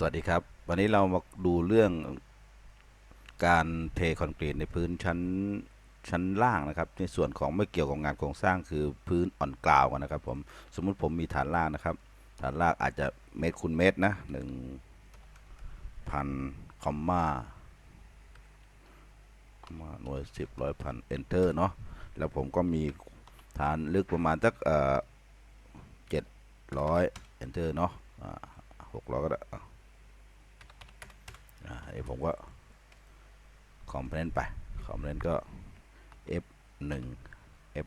สวัสดีครับ วันนี้เรามาดูเรื่องการเทคอนกรีตในพื้นชั้นชั้นล่างนะครับ ในส่วนของไม่เกี่ยวกับงานโครงสร้างคือพื้นอ่อนกราวกันนะครับผมสมมุติผมมีฐานล่างนะครับ ฐานล่างอาจจะเมตรคูณเมตรนะหนึ่งพันคอมมามาหน่วยสิบร้อยพันเอนเตอร์เนาะแล้วผมก็มีฐานลึกประมาณสักเอ่อเจ็ดร้อยเอนเตอร์เนาะหกร้อยก็ได้ เดี๋ยวผมก็คอมเพลนไปคอมเพลนก็ f 1 f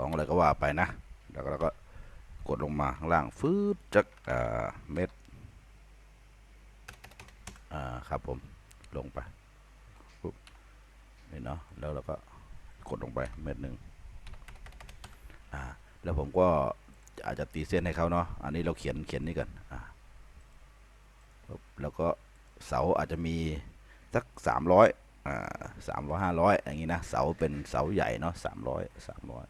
2อะไรก็ว่าไปนะ แล้วเราก็กดลงมาข้างล่างฟืดจากเม็ดอ่าครับผมลงไปปุ๊บนี่เนาะแล้วเราก็กดลงไปเม็ดหนึ่งอ่าแล้วผมก็อาจจะตีเส้นให้เขาเนาะอันนี้เราเขียนเขียนนี่กันอ่าแล้วก็ เสาอาจจะมีสักสามร้อยอ่าสามร้อยห้าร้อยอย่างนี้นะ เสาเป็นเสาใหญ่เนาะสามร้อยสามร้อย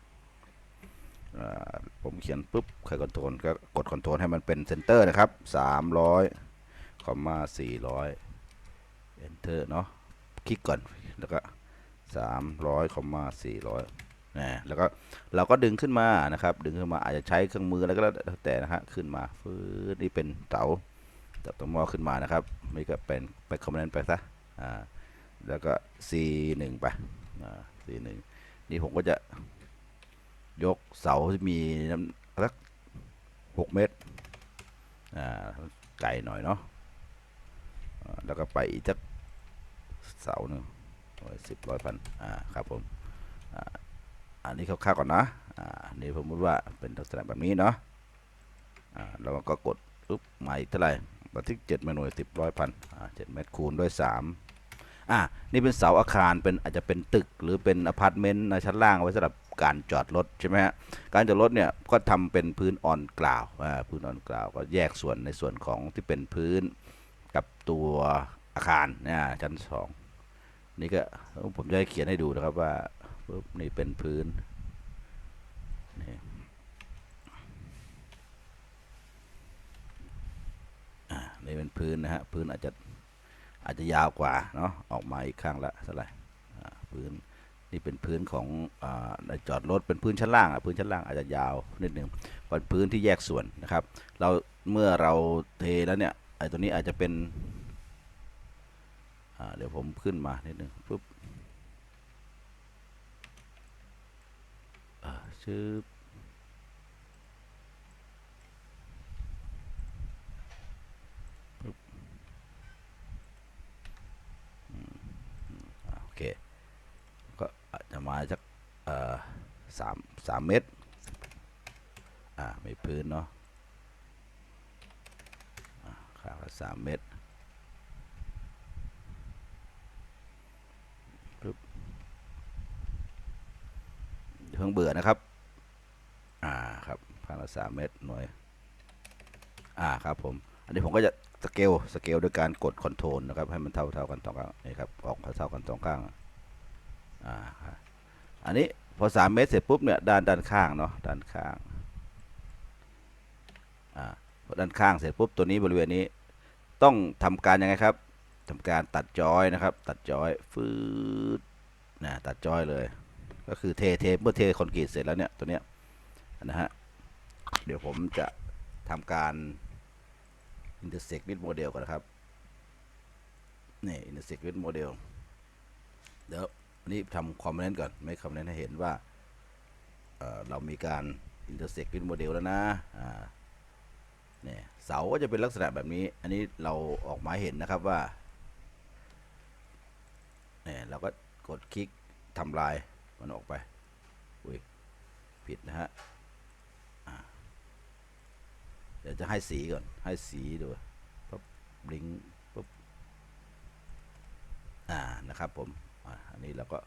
ผมเขียนปุ๊บใครคอนโทรลก็กดคอนโทรลให้มันเป็นเซนเตอร์นะครับสามร้อยคอมมาสี่ร้อยเอนเตอร์เนาะ คลิกก่อน แล้วก็สามร้อยคอมมาสี่ร้อยนะแล้วก็เราก็ดึงขึ้นมานะครับ ดึงขึ้นมาอาจจะใช้เครื่องมืออะไรก็แล้วแต่นะฮะ ขึ้นมาฟืดนี่เป็นเสา จับตัวหม้อขึ้นมานะครับนี่ก็เป็นไปคอมเมนต์ไปซะอ่าแล้วก็ C 1 ไปอ่า C 1 นี่ผมก็จะยกเสาที่มีน้ำสักหกเมตรอ่าไกลหน่อยเนาะแล้วก็ไปอีกสักเสาหนึ่งร้อยสิบร้อยพันอ่าครับผมอ่าอันนี้คร่าวๆก่อนนะอ่านี่ผมพูดว่าเป็นลักษณะแบบนี้เนาะอ่าแล้วก็กดปุ๊บมาอีกเท่าไหร่ บันทึกเจ็ดเมนูสิบร้อยพันอ่าเจ็ดเมตรคูณด้วยสามอ่านี่เป็นเสาอาคารเป็นอาจจะเป็นตึกหรือเป็นอพาร์ตเมนต์ในชั้นล่างเอาไว้สำหรับการจอดรถใช่ไหมฮะการจอดรถเนี่ยก็ทำเป็นพื้นออนกราวอ่าพื้นออนกราวก็แยกส่วนในส่วนของที่เป็นพื้นกับตัวอาคารเนี่ยชั้นสองนี่ก็ผมจะให้เขียนให้ดูนะครับว่าปุ๊บนี่เป็นพื้นนี่ อ่า นี่เป็นพื้นนะฮะพื้นอาจจะอาจจะยาวกว่าเนาะออกมาอีกข้างละเท่าไหร่พื้นนี่เป็นพื้นของอในจอดรถเป็นพื้นชั้นล่างอะพื้นชั้นล่างอาจจะยาวนิดหนึ่งเป็นพื้นที่แยกส่วนนะครับ เราเมื่อเราเทแล้วเนี่ยไอ้ตัวนี้อาจจะเป็นเดี๋ยวผมขึ้นมานิดหนึ่งปุ๊บชื่อาโอเค ก็าจาสักเอ่อสามสามเมตรอ่าไม่พื้นเนาะอ่าข้างละสามเมตรปึ๊บเพิ่งเบื่อนะครับ อ่าครับข้างละสามเมตรหน่วย อ่าครับผม อันนี้ผมก็จะสเกลสเกลด้วยการกดคอนโทรลนะครับ ให้มันเท่าเท่ากันสองข้างนี่ครับ ออกเท่ากันสองข้าง อ่าครับ อันนี้พอสามเมตรเสร็จปุ๊บเนี่ยด้านด้านข้างเนาะด้านข้างอ่าพอด้านข้างเสร็จปุ๊บตัวนี้บริเวณนี้ต้องทำการยังไงครับทำการตัดจอยนะครับ ตัดจอยฟืดนะตัดจอยเลย ก็คือเทเทเมื่อเทคอนกรีตเสร็จแล้วเนี่ยตัวเนี้ยนะฮะเดี๋ยวผมจะทำการ intersect with model ก่อนนะครับนี่ intersect with model เดี๋ยว อันนี้ทำคอมเมนต์ก่อน ไม่คอมเมนต์ให้เห็นว่าเเรามีการ intersect with model แล้วนะเนี่ยเสาก็จะเป็นลักษณะแบบนี้ อันนี้เราออกมาเห็นนะครับว่าเนี่ยเราก็กดคลิกทำลายมันออกไปอุ้ยผิดนะฮะเดี๋ยวจะให้สีก่อน ให้สีดูปุ๊บลิงก์ปุ๊บ อ่า นะครับผม อันนี้เราก็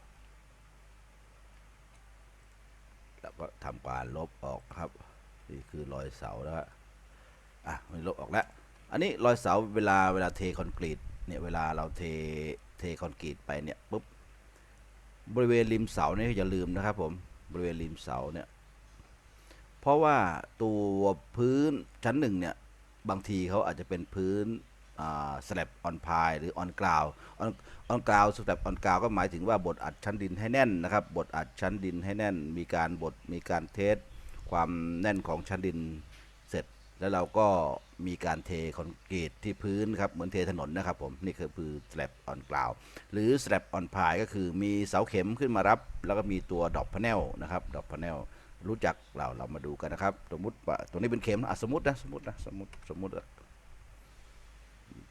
เราก็ทำการลบออกครับ นี่คือรอยเสาแล้วฮะอะมันลบออกแล้ว อันนี้รอยเสาเวลาเวลาเทคอนกรีตเนี่ยเวลาเราเทเทคอนกรีตไปเนี่ยปุ๊บบริเวณริมเสาเนี่ยอย่าลืมนะครับผมบริเวณริมเสาเนี่ยเพราะว่าตัวพื้นชั้นหนึ่งเนี่ยบางทีเขาอาจจะเป็นพื้น สแลบออนพายหรือออนกราวออนออนกราวสแลบออนกราวก็หมายถึงว่าบดอัดชั้นดินให้แน่นนะครับบดอัดชั้นดินให้แน่น มีการบดมีการเทสความแน่นของชั้นดินเสร็จ แล้วเราก็มีการเทคอนกรีตที่พื้นครับเหมือนเทถนนนะครับผมนี่คือคือสแลบออนกราวหรือสแลบออนพายก็คือมีเสาเข็มขึ้นมารับ แล้วก็มีตัวดอกพะเนลนะครับดอกพะเนลรู้จักเราเรามาดูกันนะครับ สมมติว่าตัวนี้เป็นเข็มอะสมมตินะสมมตินะสมมติสมมติ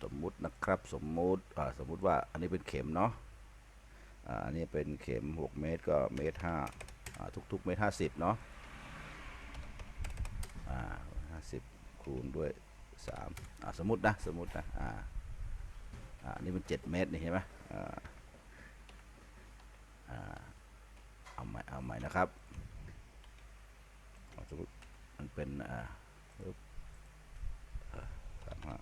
สมมตินะครับ สมมติสมมติว่าอันนี้เป็นเข็มเนาะอันนี้เป็นเข็ม 6 เมตรก็เมตรห้าอ่าทุกๆเมตรห้าสิบเนาะห้าสิบคูณด้วยสามสมมตินะ สมมตินะอ่าอันนี้เป็นเจ็ดเมตรนี่เห็นไหมเอาใหม่เอาใหม่นะครับสมมติมันเป็นอ่าสามห้า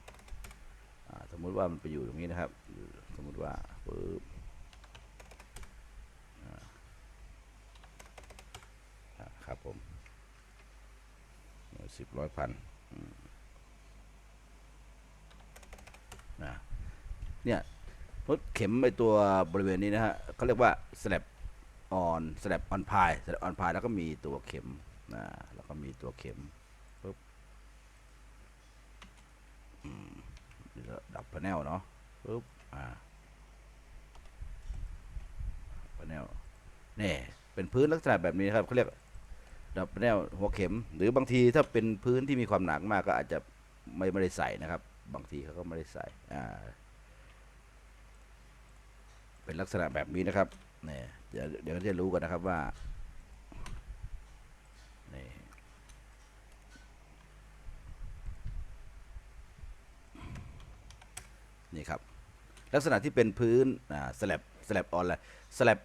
อ่าส มมุติว่ามันไปอยู่ตรงนี้นะครับ สมมุติว่าปึ๊บครับผมสิบร้อยพันนะเนี่ยพดเข็มไอตัวบริเวณนี้นะฮะเขาเรียกว่า slab on slab on pie slab on pie แล้วก็มีตัวเข็มนะแล้วก็มีตัวเข็มปุ๊บอืม ดับพาแนลเนาะปุ๊บอ่าพาแนลนี่เป็นพื้นลักษณะแบบนี้ครับเขาเรียกดับพาแนลหัวเข็ม หรือบางทีถ้าเป็นพื้นที่มีความหนักมากก็อาจจะไม่ไม่ได้ใส่นะครับ บางทีเขาก็ไม่ได้ใส่อ่าเป็นลักษณะแบบนี้นะครับเนี่ยเดี๋ยวเดี๋ยวก็จะรู้กันนะครับว่า ครับ ลักษณะที่เป็นพื้นอ่าสแลบสแลบออนอะไรสแลบ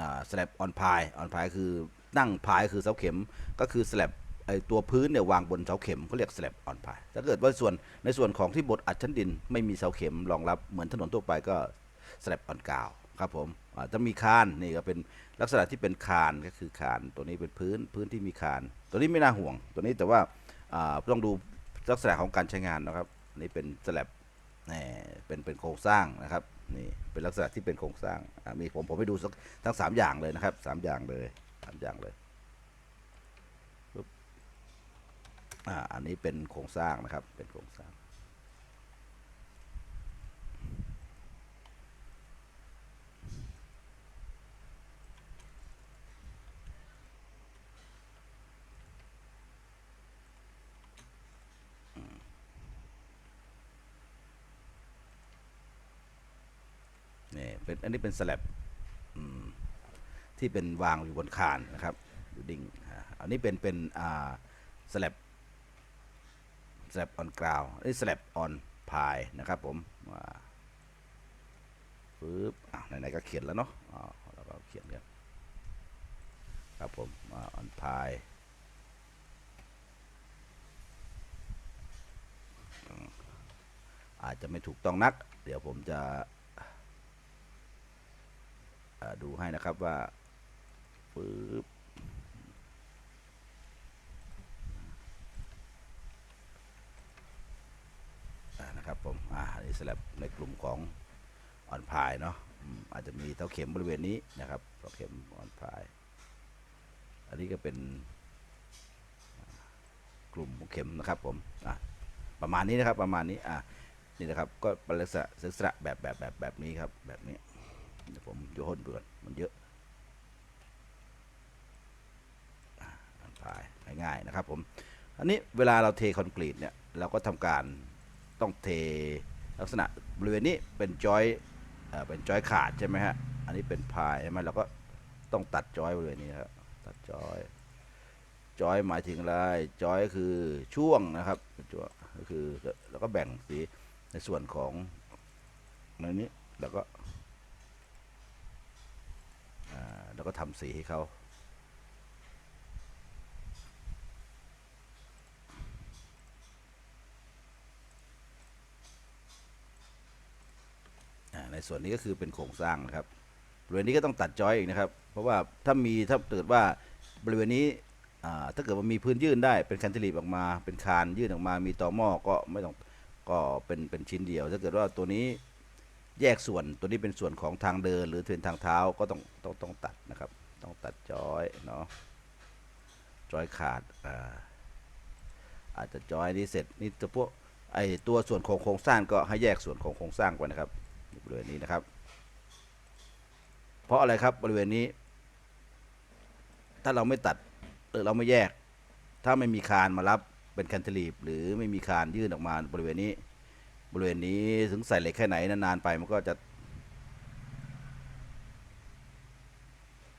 อ่าสแลบออนพายออนพายคือนั่งพายคือเสาเข็มก็คือสแลบไอตัวพื้นเนี่ยวางบนเสาเข็มเขาเรียกสแลบออนพายถ้าเกิดว่าส่วนในส่วนของที่บดอัดชั้นดิน ไม่มีเสาเข็มรองรับเหมือนถนนทั่วไปก็สแลบออนกาวครับผมอ่าจะมีคานนี่ก็เป็นลักษณะที่เป็นคานก็คือคานตัวนี้เป็นพื้นพื้นที่มีคาน ตัวนี้ไม่น่าห่วง ตัวนี้แต่ว่าอ่าต้องดูลักษณะของการใช้งานนะครับนี่เป็นสแลบ นี่เป็นเป็นโครงสร้างนะครับนี่เป็นลักษณะที่เป็นโครงสร้างอ่ามีผมผมไปดูทั้งสามอย่างเลยนะครับสามอย่างเลยสามอย่างเลยอ่าอันนี้เป็นโครงสร้างนะครับเป็นโครงสร้าง อันนี้เป็นสแลบที่เป็นวางอยู่บนคานนะครับอยู่ดิ่งอ่าอันนี้เป็นเป็นอ่าสแลบสแลบออนกราวไอ้สแลบออนพายนะครับผมปึ๊บอะไหนๆก็เขียนแล้วเนาะเราก็เขียนกันครับผมออนพายอาจจะไม่ถูกต้องนัก เดี๋ยวผมจะ ดูให้นะครับว่าปึ๊บนะครับผมอ่าอันนี้สลับในกลุ่มของออนพายเนาะอาจจะมีเท้าเข็มบริเวณนี้นะครับเท้าเข็มออนพาย อันนี้ก็เป็นกลุ่มเข็มนะครับผมอะประมาณนี้นะครับประมาณนี้อะนี่นะครับก็เป็นลักษณะลักษณะแบบแบบแบบแบบนี้ครับแบบนี้ เดี๋ยวผมโยนเบื่อมันเยอะอันพายง่ายๆนะครับผมอันนี้เวลาเราเทคอนกรีตเนี่ยเราก็ทำการต้องเทลักษณะบริเวณนี้เป็นจอยเอเป็นจอยขาดใช่ไหมฮะอันนี้เป็นพายใช่ไหมเราก็ต้องตัดจอยบริเวณนี้ครับตัดจอยจอยหมายถึงอะไรจอยคือช่วงนะครับช่วงก็คือแล้วก็แบ่งสีในส่วนของในนี้แล้วก็ อ่าแล้วก็ทำสีให้เขาในส่วนนี้ก็คือเป็นโครงสร้างนะครับบริเวณนี้ก็ต้องตัดจอยอีกนะครับ เพราะว่าถ้ามีถ้าเกิดว่าบริเวณนี้ถ้าเกิดมันมีพื้นยื่นได้เป็นแคนติลีฟออกมา เป็นคานยื่นออกมา มีต่อหม้อก็ไม่ต้องก็เป็นเป็นชิ้นเดียว ถ้าเกิดว่าตัวนี้ แยกส่วนตัวนี้เป็นส่วนของทางเดิน หรือเป็นทางเท้าก็ต้องต้องต้องตัดนะครับ ต้องตัดจอยเนาะจอยขาดอ่าอาจจะจอยนี้เสร็จนี่ตัวพวกไอตัวส่วนของโครงสร้างก็ให้แยกส่วนของโครงสร้างไว้นะครับบริเวณนี้นะครับ เพราะอะไรครับบริเวณนี้ ถ้าเราไม่ตัดหรือเราไม่แยก ถ้าไม่มีคานมารับเป็นแคนติลีฟหรือไม่มีคานยื่นออกมาบริเวณนี้ บริเวณนี้ถึงใส่เหล็กแค่ไหนนานๆไปมันก็จะ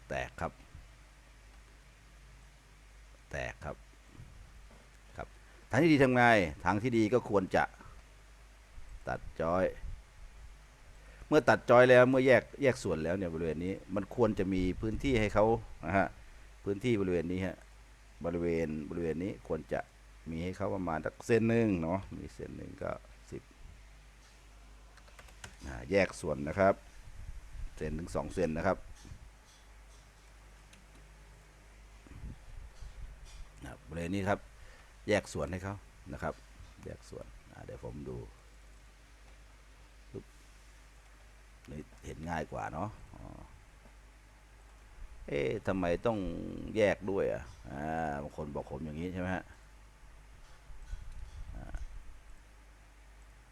แตกครับ แตกครับครับทางที่ดีทำไงทางที่ดีก็ควรจะตัดจอย เมื่อตัดจอยแล้วเมื่อแยกแยกส่วนแล้วเนี่ยบริเวณนี้มันควรจะมีพื้นที่ให้เขานะฮะพื้นที่บริเวณนี้ฮะบริเวณบริเวณนี้ควรจะมีให้เขาประมาณสักเส้นหนึ่งเนาะมีเส้นหนึ่งก็ แยกส่วนนะครับเซนถึงสองเซนนะครับนะครับริเวณนี้ครับ แยกส่วนให้เขานะครับ แยกส่วนเดี๋ยวผมดูนี่เห็นง่ายกว่าเนาะเอ๊ะทำไมต้องแยกด้วยอะบางคนบอกผมอย่างนี้ใช่ไหมฮะ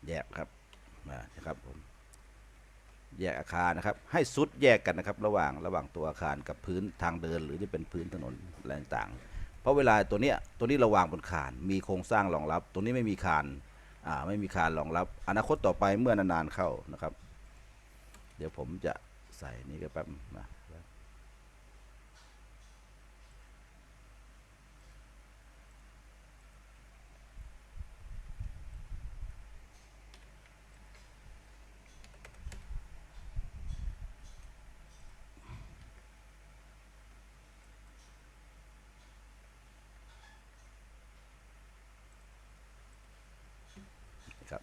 แยกครับอ่านะครับผม แยกอาคารนะครับ ให้ซุดแยกกันนะครับ ระหว่างระหว่างตัวอาคารกับพื้นทางเดิน หรือที่เป็นพื้นถนนอะไรต่างๆ เพราะเวลาตัวเนี้ยตัวนี้ระวางบนคานมีโครงสร้างรองรับ ตัวนี้ไม่มีคานอ่าไม่มีคานรองรับ อนาคตต่อไปเมื่อนานๆเข้านะครับ เดี๋ยวผมจะใส่นี้ก็แป๊บนะนะครับ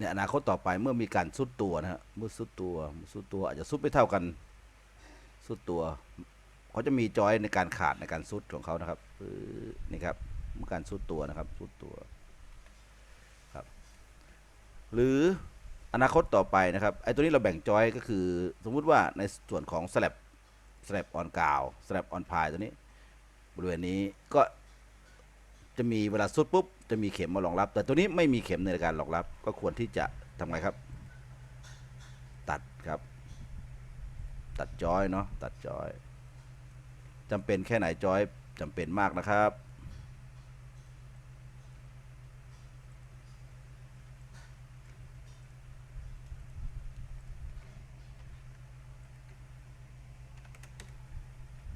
เนี่ยอนาคตต่อไปเมื่อมีการซุดตัวนะฮะเมื่อซุดตัวซุดตัวอาจจะซุดไม่เท่ากันซุดตัวเขาจะมีจอยในการขาดในการซุดของเขานะครับนี่ครับเมื่อการซุดตัวนะครับซุดตัวครับ หรืออนาคตต่อไปนะครับไอ้ตัวนี้เราแบ่งจอยก็คือ สมมุติว่าในส่วนของสลับสลับออนกาวสลับออนพายตัวนี้ บริเวณนี้ก็จะมีเวลาซุดปุ๊บ จะมีเข็มมารองรับ แต่ตัวนี้ไม่มีเข็มในการรองรับ ก็ควรที่จะทำไงครับ ตัดครับ ตัดจอยเนาะตัดจอยจำเป็นแค่ไหนจอยจำเป็นมากนะครับ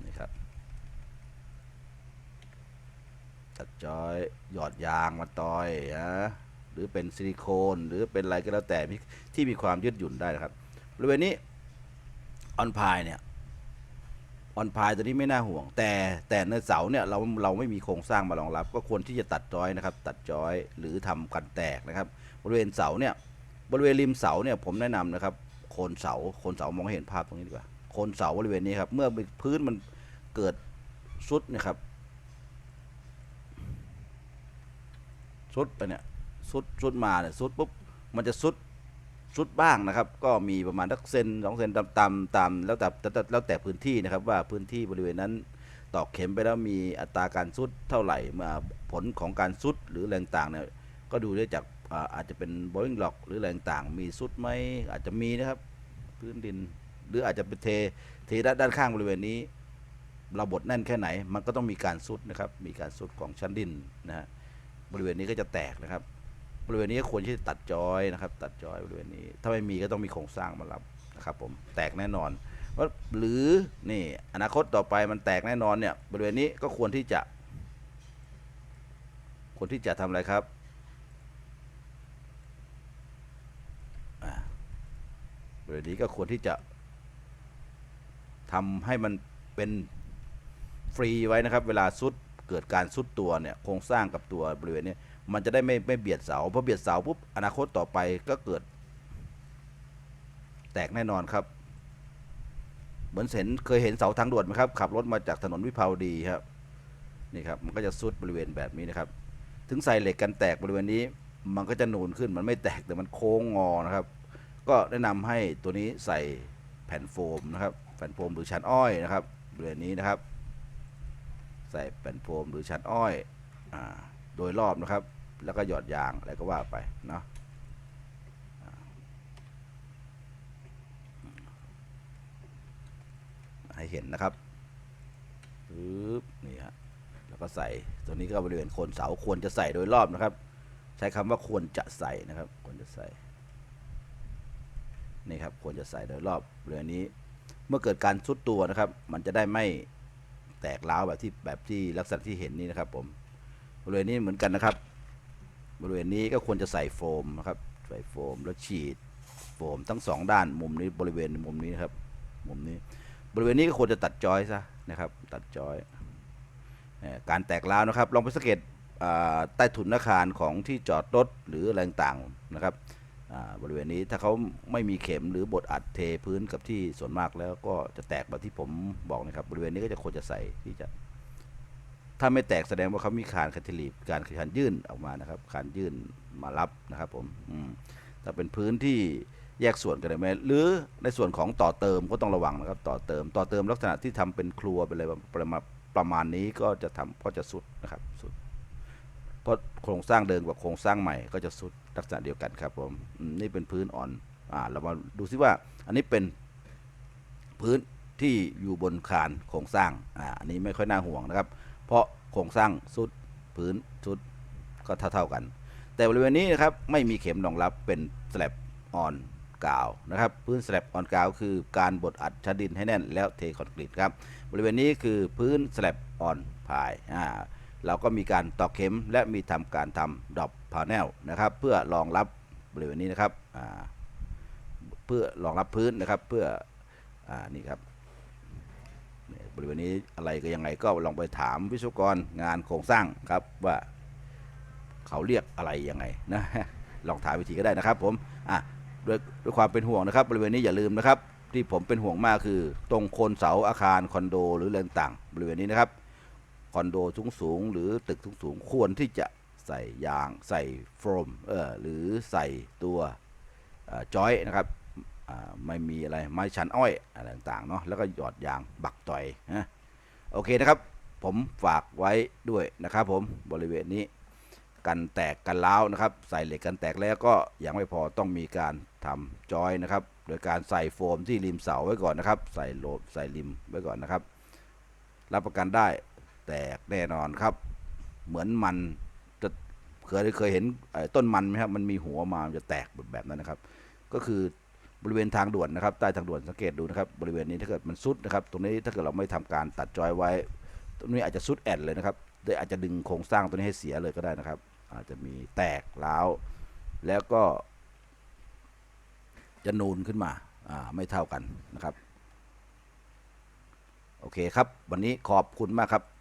นี่ครับ ตัดจอยหยอดยางมาต่อยนะหรือเป็นซิลิโคนหรือเป็นอะไรก็แล้วแต่ที่มีความยืดหยุ่นได้นะครับบริเวณนี้ออนพายเนี่ยออนพายตัวนี้ไม่น่าห่วง แต่แต่ในเสาเนี่ยเราเราไม่มีโครงสร้างมารองรับ ก็ควรที่จะตัดจอยนะครับ ตัดจอยหรือทำกันแตกนะครับ บริเวณเสาเนี่ยบริเวณริมเสาเนี่ยผมแนะนำนะครับโคนเสาโคนเสามองเห็นภาพตรงนี้ดีกว่าโคนเสาบริเวณนี้ครับเมื่อพื้นมันเกิดซุดนะครับ ซุดไปเนี่ยซุดซุดมาเนี่ยซุดปุ๊บมันจะซุดซุดบ้างนะครับ ก็มีประมาณสักเซนสองเซนตามตามตามแล้วแต่แล้วแต่พื้นที่นะครับ ว่าพื้นที่บริเวณนั้นตอกเข็มไปแล้วมีอัตราการซุดเท่าไหร่มาผลของการซุดหรือแรงต่างเนี่ยก็ดูได้จากอาจจะเป็นบ o อิงล็อกหรือแรงต่าง มีซุดไหมอาจจะมีนะครับ พื้นดิน หรืออาจจะเป็นเทเทด้านด้านข้างบริเวณนี้เราบดแน่นแค่ไหน มันก็ต้องมีการซุดนะครับ มีการซุดของชั้นดินนะฮะ บริเวณนี้ก็จะแตกนะครับ บริเวณนี้ก็ควรที่จะตัดจอยนะครับ ตัดจอยบริเวณนี้ ถ้าไม่มีก็ต้องมีโครงสร้างมารับนะครับผมแตกแน่นอนว่าหรือนี่อนาคตต่อไปมันแตกแน่นอนเนี่ยบริเวณนี้ก็ควรที่จะ ควรที่จะทำอะไรครับบริเวณนี้ก็ควรที่จะทำให้มันเป็นฟรีไว้นะครับ เวลาซุด เกิดการซุดตัวเนี่ยโครงสร้างกับตัวบริเวณนี้มันจะได้ไม่ไม่เบียดเสาพอเบียดเสาปุ๊บอนาคตต่อไปก็เกิด แตกแน่นอนครับ เหมือนเห็นเคยเห็นเสาทางด่วนไหมครับ ขับรถมาจากถนนวิภาวดีครับนี่ครับมันก็จะซุดบริเวณแบบนี้นะครับ ถึงใส่เหล็กกันแตกบริเวณนี้ มันก็จะนูนขึ้นมันไม่แตกแต่มันโค้งงอนะครับ ก็แนะนำให้ตัวนี้ใส่แผ่นโฟมนะครับ แผ่นโฟมหรือชั้นอ้อยนะครับบริเวณนี้นะครับ ใส่แผ่นโฟมหรือชั้นอ้อยอโดยรอบนะครับ แล้วก็หยอดยางอะไรก็ว่าไปเนาะให้เห็นนะครับปึ๊บนี่ฮะแล้วก็ใส่ตัวนี้ก็บริเวณโคนเสาควรจะใส่โดยรอบนะครับ ใช้คำว่าควรจะใส่นะครับ ควรจะใส่นี่ครับควรจะใส่โดยรอบเรือนี้ เมื่อเกิดการซุดตัวนะครับ มันจะได้ไม่ แตกร้าวแบบที่แบบที่ลักษณะที่เห็นนี่นะครับ ผมบริเวณนี้เหมือนกันนะครับ บริเวณนี้ก็ควรจะใส่โฟมนะครับใส่โฟมแล้วฉีดโฟมทั้งสองด้านมุมนี้บริเวณมุมนี้นะครับ มุมนี้ บริเวณนี้ก็ควรจะตัดจอยซะนะครับ ตัดจอยการแตกร้าวนะครับ ลองไปสังเกตใต้ถุนอาคารของที่จอดรถหรืออะไรต่างๆนะครับ บริเวณนี้ถ้าเขาไม่มีเข็มหรือบดอัดเทพื้นกับที่ส่วนมากแล้วก็จะแตกแบบที่ผมบอกนะครับบริเวณนี้ก็จะควรจะใส่ที่จะถ้าไม่แตกแสดงว่าเขามีคานคันติลีฟการคานยื่นออกมานะครับคานยื่นมารับนะครับผมอืมถ้าเป็นพื้นที่แยกส่วนกันได้ไหมหรือในส่วนของต่อเติมก็ต้องระวังนะครับ ต่อเติมต่อเติมลักษณะที่ทำเป็นครัวเป็นอะไรประมาณประมาณนี้ก็จะทำก็จะสุดนะครับสุดเพราะโครงสร้างเดิมกับโครงสร้างใหม่ก็จะสุด ลักษณะเดียวกันครับผมนี่เป็นพื้นอ่อนอ่าเรามาดูซิว่า อันนี้เป็นพื้นที่อยู่บนคานโครงสร้างอ่าอันนี้ไม่ค่อยน่าห่วงนะครับ เพราะโครงสร้างสุดพื้นสุดก็เท่าเท่ากัน แต่บริเวณนี้นะครับไม่มีเข็มรองรับเป็นสแลบอ่อนกาวนะครับพื้นสแลบออนกาวคือการบดอัดชั้นดินให้แน่นแล้วเทคอนกรีตครับบริเวณนี้คือพื้นสแลบออนพายอ่าเราก็มีการตอกเข็มและมีทำการทำดรอป พาแนลนะครับ เพื่อรองรับบริเวณนี้นะครับเพื่อรองรับพื้นนะครับ เพื่ออนี่ครับบริเวณนี้อะไรก็ยังไงก็ลองไปถามวิศวกรงานโครงสร้างครับว่าเขาเรียกอะไรยังไงนะลองถามวิธีก็ได้นะครับ ผมอะด้วยด้วยความเป็นห่วงนะครับ บริเวณนี้อย่าลืมนะครับ ที่ผมเป็นห่วงมากคือ ตรงโคนเสาอาคารคอนโด หรืออะไรต่าง บริเวณนี้นะครับคอนโดสูงสูงหรือตึกสูงสูงควรที่จะ ใส่ยางใส่โฟมเออหรือใส่ตัวจอยนะครับไม่มีอะไรไม้ชันอ้อยอะไรต่างๆเนาะแล้วก็หยอดยางบักต่อยนะโอเคนะครับ ผมฝากไว้ด้วยนะครับผมบริเวณนี้กันแตกกันล้าวนะครับ ใส่เหล็กกันแตกแล้วก็ยังไม่พอต้องมีการทำจอยนะครับ โดยการใส่โฟมที่ริมเสาไว้ก่อนนะครับ ใส่โลบใส่ริมไว้ก่อนนะครับ รับประกันได้แตกแน่นอนครับ เหมือนมัน เคยเคยเห็นต้นมันไหมครับ มันมีหัวมามันจะแตกแบบนั้นนะครับ ก็คือบริเวณทางด่วนนะครับ ใต้ทางด่วนสังเกตดูนะครับ บริเวณนี้ถ้าเกิดมันซุดนะครับ ตรงนี้ถ้าเกิดเราไม่ทำการตัดจอยไว้ ตรงนี้อาจจะซุดแอนเลยนะครับหรือาจจะดึงโครงสร้างตัวนี้ให้เสียเลยก็ได้นะครับ อาจจะมีแตกร้าวแล้วก็ จะนูนขึ้นมาอ่าไม่เท่ากันนะครับ โอเคครับ วันนี้ขอบคุณมากครับ